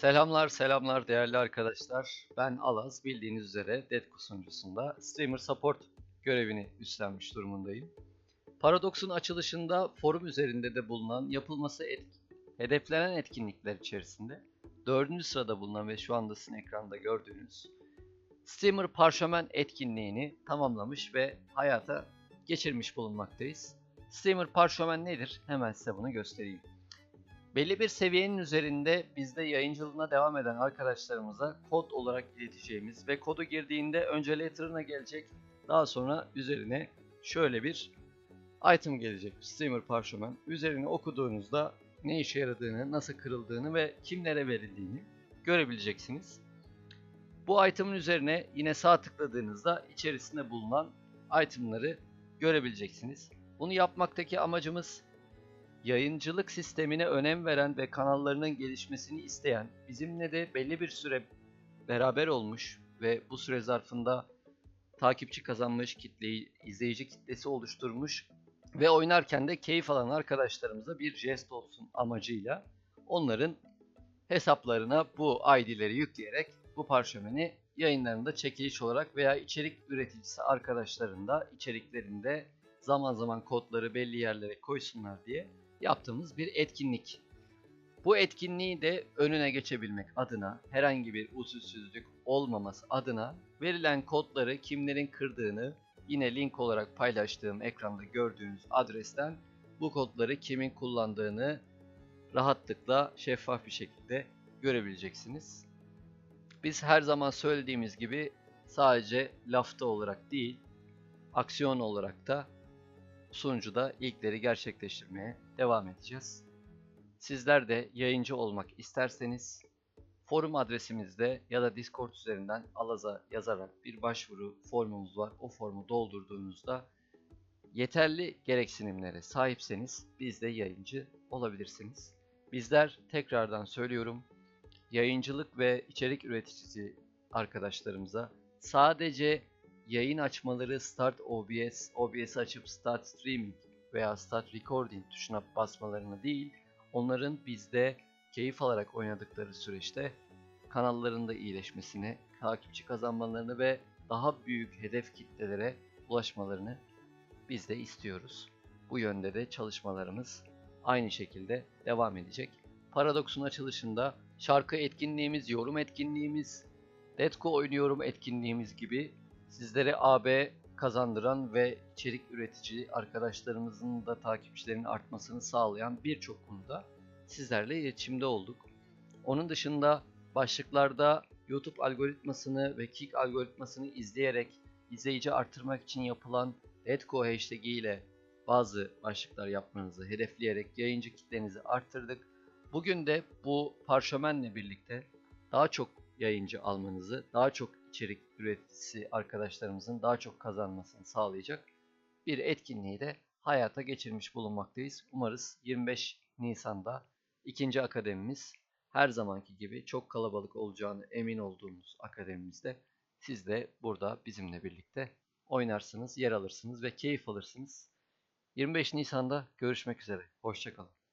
Selamlar selamlar değerli arkadaşlar. Ben Alaz bildiğiniz üzere Deadco sunucusunda Streamer Support görevini üstlenmiş durumundayım. Paradox'un açılışında forum üzerinde de bulunan yapılması et- hedeflenen etkinlikler içerisinde dördüncü sırada bulunan ve şu anda sizin ekranda gördüğünüz Streamer Parşömen etkinliğini tamamlamış ve hayata geçirmiş bulunmaktayız. Streamer Parşömen nedir? Hemen size bunu göstereyim. Belli bir seviyenin üzerinde bizde yayıncılığına devam eden arkadaşlarımıza kod olarak ileteceğimiz ve kodu girdiğinde önce letter'ına gelecek daha sonra üzerine şöyle bir item gelecek streamer parşömen. Üzerine okuduğunuzda ne işe yaradığını, nasıl kırıldığını ve kimlere verildiğini görebileceksiniz. Bu item'ın üzerine yine sağ tıkladığınızda içerisinde bulunan itemları görebileceksiniz. Bunu yapmaktaki amacımız yayıncılık sistemine önem veren ve kanallarının gelişmesini isteyen, bizimle de belli bir süre beraber olmuş ve bu süre zarfında takipçi kazanmış, kitleyi, izleyici kitlesi oluşturmuş ve oynarken de keyif alan arkadaşlarımıza bir jest olsun amacıyla onların hesaplarına bu ID'leri yükleyerek bu parşömeni yayınlarında çekiliş olarak veya içerik üreticisi arkadaşların da içeriklerinde zaman zaman kodları belli yerlere koysunlar diye yaptığımız bir etkinlik. Bu etkinliği de önüne geçebilmek adına herhangi bir usulsüzlük olmaması adına verilen kodları kimlerin kırdığını yine link olarak paylaştığım ekranda gördüğünüz adresten bu kodları kimin kullandığını rahatlıkla şeffaf bir şekilde görebileceksiniz. Biz her zaman söylediğimiz gibi sadece lafta olarak değil, aksiyon olarak da sunucuda ilkleri gerçekleştirmeye devam edeceğiz. Sizler de yayıncı olmak isterseniz forum adresimizde ya da Discord üzerinden Alaz'a yazarak bir başvuru formumuz var. O formu doldurduğunuzda yeterli gereksinimlere sahipseniz bizde yayıncı olabilirsiniz. Bizler tekrardan söylüyorum yayıncılık ve içerik üreticisi arkadaşlarımıza sadece yayın açmaları Start OBS, OBS açıp Start Streaming veya Start Recording tuşuna basmalarını değil, onların bizde keyif alarak oynadıkları süreçte kanallarında iyileşmesini, takipçi kazanmalarını ve daha büyük hedef kitlelere ulaşmalarını biz de istiyoruz. Bu yönde de çalışmalarımız aynı şekilde devam edecek. Paradox'un açılışında şarkı etkinliğimiz, yorum etkinliğimiz, Letgo oynuyorum etkinliğimiz gibi sizlere AB kazandıran ve içerik üretici arkadaşlarımızın da takipçilerinin artmasını sağlayan birçok konuda sizlerle iletişimde olduk. Onun dışında başlıklarda YouTube algoritmasını ve Kick algoritmasını izleyerek izleyici arttırmak için yapılan Letgo hashtag ile bazı başlıklar yapmanızı hedefleyerek yayıncı kitlenizi arttırdık. Bugün de bu parşömenle birlikte daha çok yayıncı almanızı, daha çok içerik üreticisi arkadaşlarımızın daha çok kazanmasını sağlayacak bir etkinliği de hayata geçirmiş bulunmaktayız. Umarız 25 Nisan'da ikinci akademimiz her zamanki gibi çok kalabalık olacağını emin olduğumuz akademimizde siz de burada bizimle birlikte oynarsınız, yer alırsınız ve keyif alırsınız. 25 Nisan'da görüşmek üzere. Hoşçakalın.